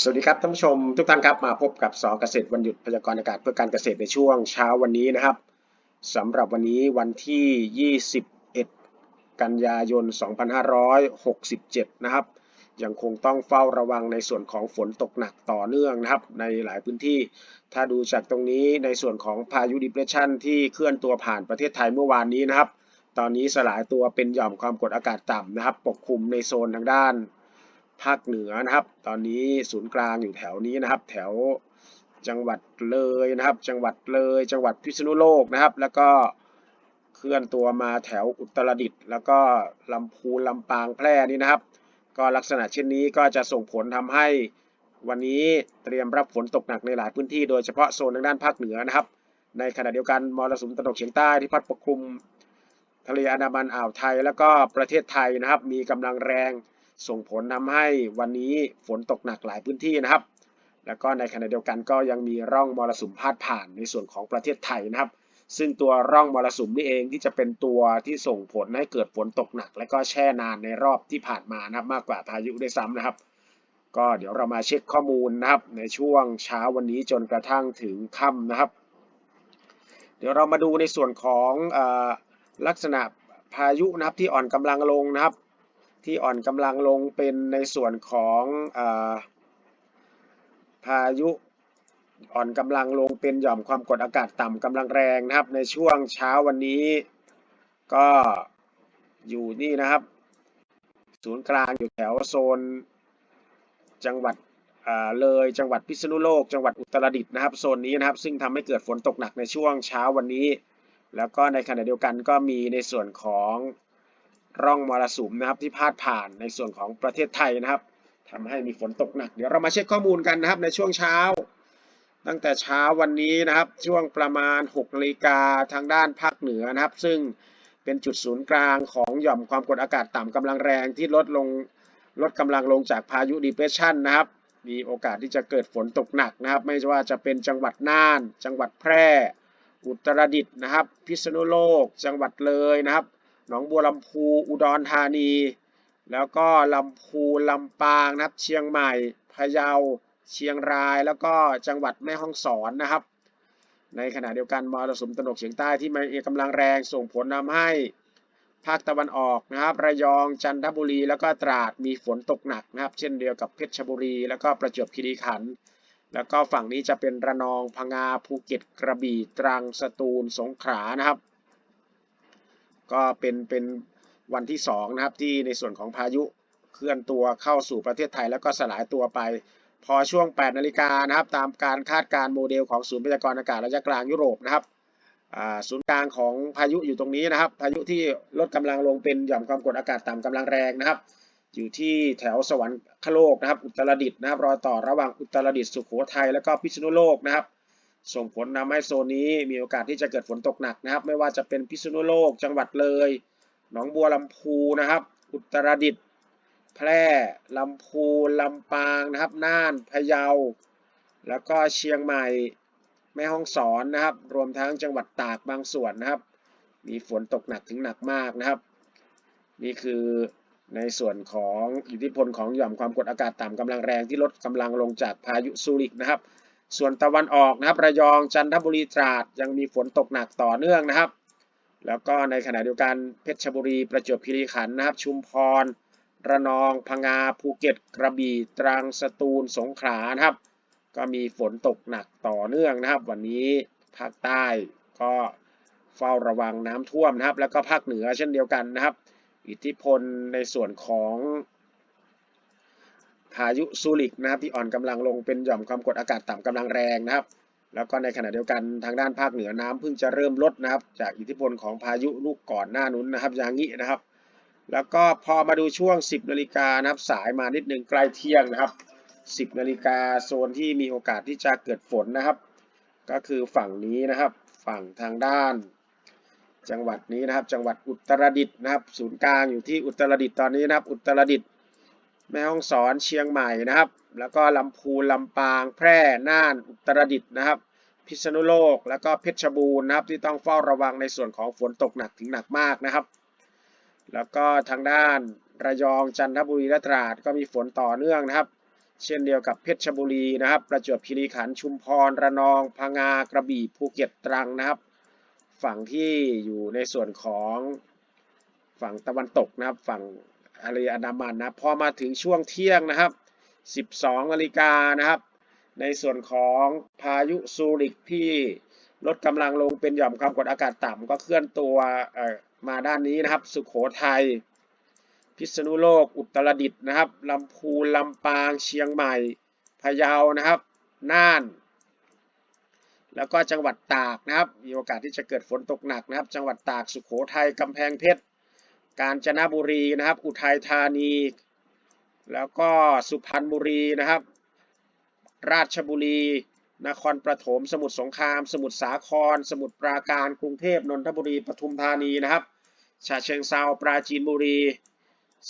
สวัสดีครับท่านผู้ชมทุกท่านครับมาพบกับสอเกษตรวันหยุดพยากรณ์อากาศเพื่อการเกษตรในช่วงเช้าวันนี้นะครับสำหรับวันนี้วันที่ 21 กันยายน 2567 นะครับ ยังคงต้องเฝ้าระวังในส่วนของฝนตกหนักต่อเนื่องนะครับ ในหลายพื้นที่ ถ้าดูจากตรงนี้ในส่วนของพายุดิเพรสชันที่เคลื่อนตัวผ่านประเทศไทยเมื่อวานนี้นะครับ ตอนนี้สลายตัวเป็นหย่อมความกดอากาศต่ำนะครับ ปกคลุมในโซนทางด้าน ภาคเหนือนะครับ ตอนนี้ศูนย์กลางอยู่แถวนี้นะครับ แถวจังหวัดเลยนะครับ จังหวัดเลย จังหวัดพิษณุโลกนะครับ แล้วก็เคลื่อนตัวมาแถวอุตรดิตถ์แล้วก็ลำพูนลำปางแพร่นี่นะครับ ก็ลักษณะเช่นนี้ก็จะส่งผลทำให้วันนี้เตรียมรับฝนตกหนักในหลายพื้นที่โดยเฉพาะโซนทางด้านภาคเหนือนะครับ ในขณะเดียวกันมรสุมตะวันตกเฉียงใต้ที่พัดปกคลุม ทะเลอันดามันอ่าวไทย แล้วก็ประเทศไทยนะครับ มีกำลังแรง ส่งผลทำให้วันนี้ฝนตกหนักหลายพื้นที่นะครับ แล้วก็ในขณะเดียวกันก็ยังมีร่องมรสุมพาดผ่านในส่วนของประเทศไทยนะครับ ซึ่งตัวร่องมรสุมนี่เองที่จะเป็นตัวที่ส่งผลให้เกิดฝนตกหนัก และก็แช่นานในรอบที่ผ่านมานะครับมากกว่าพายุได้วยซ้ำนะครับ ก็เดี๋ยวเรามาเช็คข้อมูลนะครับ ในช่วงเช้าวันนี้จนกระทั่งถึงค่ำนะครับ เดี๋ยวเรามาดูในส่วนของอลักษณะพายุนะครับที่อ่อนกำลังลงนะครับ ที่อ่อนกำลังลงเป็นในส่วนของอาพายุอ่อนกำลังลงเป็นหย่อมความกดอากาศต่ำกำลังแรงนะครับ ในช่วงเช้าวันนี้ ก็อยู่นี่นะครับ ศูนย์กลางอยู่แถวโซน จังหวัดเลยจังหวัดพิษณุโลก จังหวัดอุตรดิตถ์นะครับโซนนี้นะครับ ซึ่งทำให้เกิดฝนตกหนักในช่วงเช้าวันนี้ แล้วก็ในขณะเดียวกันก็มีในส่วนของ ร่องมรสุมนะครับที่พาดผ่านในส่วนของประเทศไทยนะครับทำให้มีฝนตกหนัก เดี๋ยวเรามาเช็คข้อมูลกันนะครับในช่วงเช้า ตั้งแต่เช้าวันนี้นะครับ ช่วงประมาณ6นาฬิกาทางด้านภาคเหนือนะครับ ซึ่งเป็นจุดศูนย์กลางของหย่อมความกดอากาศต่ำกำลังแรงที่ลดลงลดกำลังลงจากพายุดีเพรสชันนะครับ มีโอกาสที่จะเกิดฝนตกหนักนะครับ ไม่ว่าจะเป็นจังหวัดน่าน จังหวัดแพร่ อุตรดิตถ์นะครับ พิษณุโลก จังหวัดเลยนะครับ หนองบัวลำพูอุดรธานี แล้วก็ลำพูลำปางนะครับ เชียงใหม่พะเยา เชียงรายแล้วก็จังหวัดแม่ฮ่องสอนนะครับ ในขณะเดียวกันมรสุมตะวันตกเฉียงใต้ที่มีกำลังแรงส่งผลทำให้ภาคตะวันออกนะครับ ระยองจันทบุรีแล้วก็ตราดมีฝนตกหนักนะครับ เช่นเดียวกับเพชรบุรี แล้วก็ประจวบคีรีขันธ์แล้วก็ฝั่งนี้จะเป็นระนองพังงาภูเก็ตกระบี่ตรังสตูลสงขลานะครับ ก็เป็นเป็นวันที่2นะครับที่ในส่วนของพายุเคลื่อนตัวเข้าสู่ประเทศไทย แล้วก็สลายตัวไป พอช่วง 8 นาฬิกานะครับ ตามการคาดการ์โมเดลของศูนย์พยากรณ์อากาศระยะกลางยุโรปนะครับศูนย์กลางของพายุอยู่ตรงนี้นะครับ พายุที่ลดกำลังลงเป็นหย่อมความกดอากาศต่ำกำลังแรงนะครับ อยู่ที่แถวสวรรคโลกนะครับ อุตรดิตถ์นะครับรอยต่อระหว่างอุตรดิตถ์สุโขทัยแล้วก็พิษณุโลกนะครับ ส่งผลทำให้โซนนี้มีโอกาสที่จะเกิดฝนตกหนักนะครับ ไม่ว่าจะเป็นพิษณุโลกจังหวัดเลย หนองบัวลำพูนะครับ อุตรดิตถ์แพร่ลำพูนลำปางนะครับน่านพะเยา แล้วก็เชียงใหม่แม่ฮ่องสอนนะครับ รวมทั้งจังหวัดตากบางส่วนนะครับ มีฝนตกหนักถึงหนักมากนะครับ นี่คือในส่วนของอิทธิพลของหย่อมความกดอากาศต่ำกำลังแรงที่ลดกำลังลงจากพายุซูริกนะครับ ส่วนตะวันออกนะครับระยองจันทบุรีตราดยังมีฝนตกหนักต่อเนื่องนะครับ แล้วก็ในขณะเดียวกันเพชรบุรีประจวบคีรีขันธ์นะครับ ชุมพร ระนองพังงาภูเก็ต กระบี่ตรังสตูลสงขลานะครับ ก็มีฝนตกหนักต่อเนื่องนะครับ วันนี้ภาคใต้ก็เฝ้าระวังน้ำท่วมนะครับ แล้วก็ภาคเหนือเช่นเดียวกันนะครับ อิทธิพลในส่วนของ พายุซูริกนะครับที่อ่อนกำลังลงเป็นหย่อมความกดอากาศต่ำกำลังแรงนะครับ แล้วก็ในขณะเดียวกันทางด้านภาคเหนือน้ำเพิ่งจะเริ่มลดนะครับ จากอิทธิพลของพายุลูกก่อนหน้านู้นนะครับยางินะครับ แล้วก็พอมาดูช่วง 10นาฬิกานะครับสายมานิดนึงใกล้เที่ยงนะครับ 10นาฬิกาโซนที่มีโอกาสที่จะเกิดฝนนะครับ ก็คือฝั่งนี้นะครับ ฝั่งทางด้านจังหวัดนี้นะครับ จังหวัดอุตรดิตถ์นะครับ ศูนย์กลางอยู่ที่อุตรดิตถ์ตอนนี้นะครับ อุตรดิตถ์ แม่ฮ่องสอนเชียงใหม่นะครับ แล้วก็ลำพูนลำปางแพร่น่านอุตรดิตถ์นะครับ พิษณุโลกแล้วก็เพชรบูรณ์นะครับที่ต้องเฝ้าระวังในส่วนของฝนตกหนักถึงหนักมากนะครับ แล้วก็ทางด้านระยองจันทบุรีและตราดก็มีฝนต่อเนื่องนะครับ เช่นเดียวกับเพชรบุรีนะครับ ประจวบคีรีขันธ์ชุมพรระนองพังงากระบี่ภูเก็ตตรังนะครับ ฝั่งที่อยู่ในส่วนของฝั่งตะวันตกนะครับฝั่ง ทะเลอันดามันนะพอมาถึงช่วงเที่ยงนะครับ 12นาฬิกานะครับ ในส่วนของพายุซูริกที่ลดกำลังลงเป็นหย่อมความกดอากาศต่ำก็เคลื่อนตัวมาด้านนี้นะครับ สุขโขทัยพิษณุโลก อุตรดิตถ์นะครับลำพูนลำปางเชียงใหม่พะเยานะครับ น่าน แล้วก็จังหวัดตากนะครับ มีโอกาสที่จะเกิดฝนตกหนักนะครับ จังหวัดตากสุขโขทัยกำแพงเพชร กาญจนบุรีนะครับ อุทัยธานี แล้วก็สุพรรณบุรีนะครับ ราชบุรี นครปฐม สมุทรสงคราม สมุทรสาคร สมุทรปราการ กรุงเทพ นนทบุรี ปทุมธานีนะครับฉะเชิงเทราปราจีนบุรี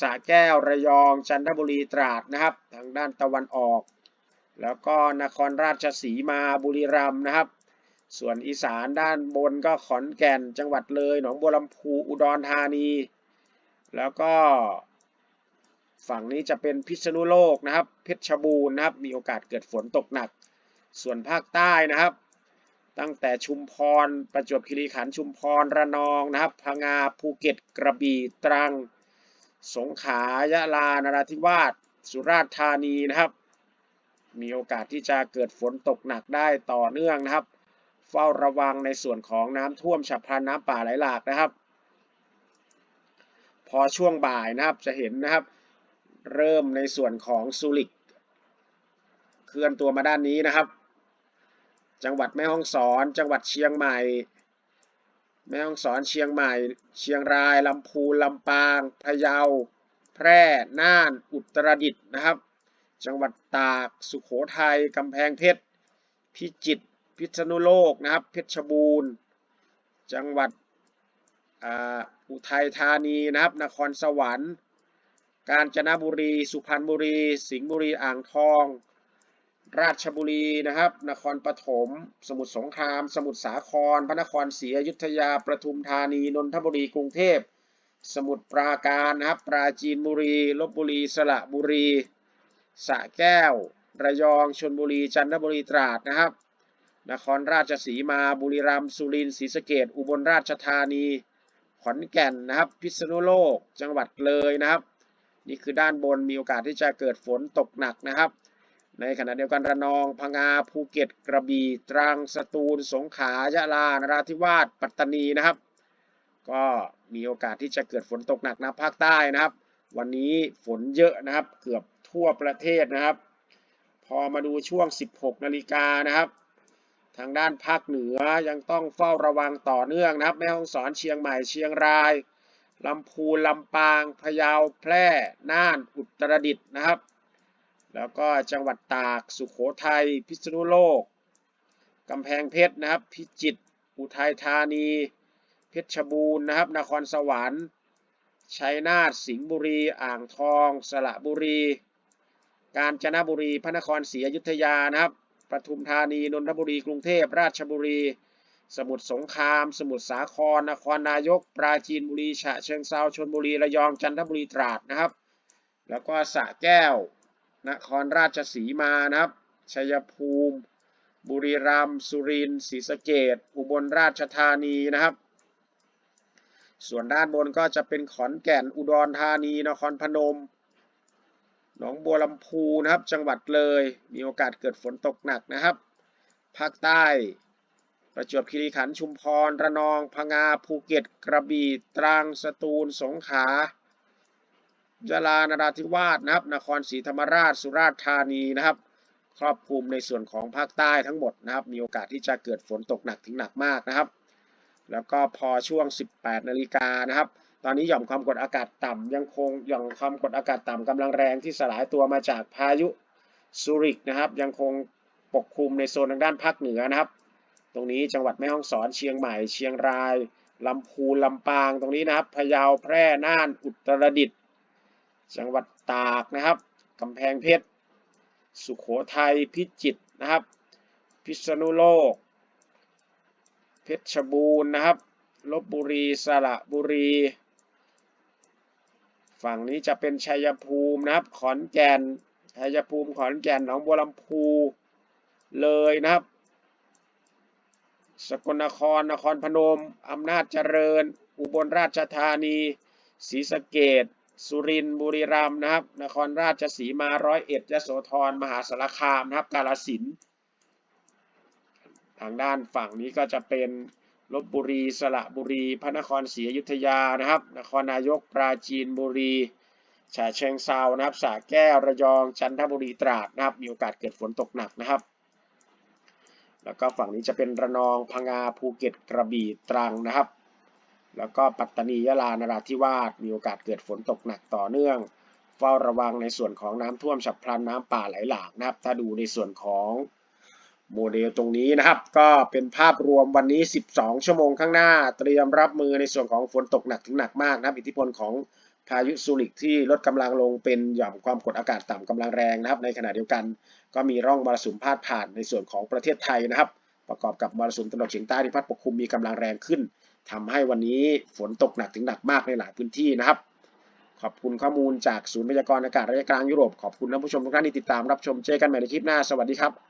สระแก้ว ระยอง จันทบุรี ตราดนะครับ ทางด้านตะวันออก แล้วก็นครราชสีมาบุรีรัมย์นะครับ ส่วนอีสานด้านบนก็ขอนแก่น จังหวัดเลย หนองบัวลำพู อุดรธานี แล้วก็ฝั่งนี้จะเป็นพิษณุโลกนะครับ เพชรบูรณ์นะครับ มีโอกาสเกิดฝนตกหนัก ส่วนภาคใต้นะครับ ตั้งแต่ชุมพร ประจวบคีรีขันธ์ชุมพร ระนองนะครับ พังงา ภูเก็ต กระบี่ ตรัง สงขลา ยะลา นราธิวาส สุราษฎร์ธานีนะครับ มีโอกาสที่จะเกิดฝนตกหนักได้ต่อเนื่องนะครับ เฝ้าระวังในส่วนของน้ำท่วมฉับพลันน้ำป่าไหลหลากนะครับ พอช่วงบ่ายนะครับจะเห็นนะครับ เริ่มในส่วนของซูริก เคลื่อนตัวมาด้านนี้นะครับ จังหวัดแม่ฮ่องสอน จังหวัดเชียงใหม่ แม่ฮ่องสอนเชียงใหม่ เชียงรายลำพูนลำปางพะเยา แพร่น่านอุตรดิตถ์นะครับ จังหวัดตากสุโขทัยกำแพงเพชรพิจิตรพิษณุโลกนะครับ เพชรบูรณ์ จังหวัด อ่าอุทัยธานีนะครับ นครสวรรค์ กาญจนบุรี สุพรรณบุรี สิงห์บุรี อ่างทอง ราชบุรีนะครับ นครปฐม สมุทรสงคราม สมุทรสาคร พระนครศรีอยุธยา ประทุมธานี นนทบุรี กรุงเทพ สมุทรปราการนะครับ ปราจีนบุรี ลบบุรี สระบุรี สระแก้ว ระยอง ชลบุรี จันทบุรี ตราดนะครับ นครราชสีมา บุรีรัมย์ สุรินทร์ ศรีสะเกษอุบลราชธานี ขอนแก่นนะครับ พิษณุโลก จังหวัดเลยนะครับ นี่คือด้านบนมีโอกาสที่จะเกิดฝนตกหนักนะครับ ในขณะเดียวกันระนองพังงาภูเก็ตกระบี่ตรังสตูล สงขลายะลานราธิวาสปัตตานีนะครับ ก็มีโอกาสที่จะเกิดฝนตกหนักนะภาคใต้นะครับ วันนี้ฝนเยอะนะครับ เกือบทั่วประเทศนะครับ พอมาดูช่วง 16 นาฬิกานะครับ ทางด้านภาคเหนือยังต้องเฝ้าระวังต่อเนื่องนะครับ แม่ฮ่องสอนเชียงใหม่เชียงรายลำพูนลำปางพะเยาแพร่น่านอุตรดิตถ์นะครับ แล้วก็จังหวัดตากสุขโขทัยพิษณุโลกกำแพงเพชรนะครับ พิจิตรอุทัยธานี เพชรบูรณ์นะครับ นครสวรรค์ชัยนาทสิงห์บุรี อ่างทอง สระบุรี กาญจนบุรี พระนครศรีอยุธยานะครับ ปทุมธานี นนทบุรี กรุงเทพ ราชบุรี สมุทรสงคราม สมุทรสาคร นครนายก ปราจีนบุรี ฉะเชิงเทราชลบุรี ระยอง จันทบุรี ตราดนะครับ แล้วก็สระแก้ว นครราชสีมานะครับ ชัยภูมิ บุรีรัมย์ สุรินทร์ ศรีสะเกษอุบลราชธานีนะครับ ส่วนด้านบนก็จะเป็นขอนแก่น อุดรธานี นครพนม หนองบัวลำพูนะครับ จังหวัดเลย มีโอกาสเกิดฝนตกหนักนะครับ ภาคใต้ ประจวบคีรีขันธ์ชุมพร ระนอง พังงา ภูเก็ต กระบี่ ตรัง สตูล สงขลายะลา นราธิวาสนะครับ นครศรีธรรมราช สุราษฎร์ธานีนะครับ ครอบคลุมในส่วนของภาคใต้ทั้งหมดนะครับ มีโอกาสที่จะเกิดฝนตกหนักถึงหนักมากนะครับ แล้วก็พอช่วง 18 นาฬิกานะครับ ตอนนี้หย่อมความกดอากาศต่ำยังคงหย่อมความกดอากาศต่ำกำลังแรงที่สลายตัวมาจากพายุซูริกนะครับ ยังคงปกคลุมในโซนทางด้านภาคเหนือนะครับ ตรงนี้จังหวัดแม่ฮ่องสอนเชียงใหม่เชียงรายลำพูนลำปางตรงนี้นะครับพะเยาแพร่น่านอุตรดิตถ์จังหวัดตากนะครับกำแพงเพชรสุขโขทัยพิจิตรนะครับ พิษณุโลก เพชรบูรณ์นะครับลบบุรีสระบุรี ฝั่งนี้จะเป็นชัยภูมินะครับ ขอนแก่น ชัยภูมิ ขอนแก่น หนองบัวลำพู เลยนะครับ สกลนคร นครพนม อำนาจเจริญ อุบลราชธานี ศรีสะเกดสุรินทร์บุรีรัมย์นะครับ นครราชสีมา ร้อยเอ็ดยโสธร มหาสารคามนะครับ กาฬสินธุ์ ทางด้านฝั่งนี้ก็จะเป็น ลบบุรีสระบุรี พระนครศรีอยุธยานะครับ นครนายกปราจีนบุรีฉะเชิงเซานะครับสระแก้วระยองจันทบุรีตราดนะครับ มีโอกาสเกิดฝนตกหนักนะครับ แล้วก็ฝั่งนี้จะเป็นระนองพังงาภูเก็ตกระบี่ตรังนะครับ แล้วก็ปัตตานียะลานราธิวาสมีโอกาสเกิดฝนตกหนักต่อเนื่อง เฝ้าระวังในส่วนของน้ำท่วมฉับพลันน้ำป่าไหลหลากนะครับ ถ้าดูในส่วนของ โมเดลตรงนี้นะครับ ก็เป็นภาพรวมวันนี้ 12 ชั่วโมงข้างหน้า เตรียมรับมือในส่วนของฝนตกหนักถึงหนักมากนะครับ อิทธิพลของพายุซูริกที่ลดกำลังลงเป็นหย่อมความกดอากาศต่ำกำลังแรงนะครับ ในขณะเดียวกัน ก็มีร่องมรสุมพาดผ่านในส่วนของประเทศไทยนะครับ ประกอบกับมรสุมตะวันออกเฉียงใต้ที่พัดปกคลุมมีกำลังแรงขึ้นทำให้วันนี้ฝนตกหนักถึงหนักมากในหลายพื้นที่นะครับ ขอบคุณข้อมูลจากศูนย์พยากรณ์อากาศระยะกลางยุโรปขอบคุณท่านผู้ชมทุกท่านที่ติดตามรับชมเจอกันใหม่ในคลิปหน้าสวัสดีครับ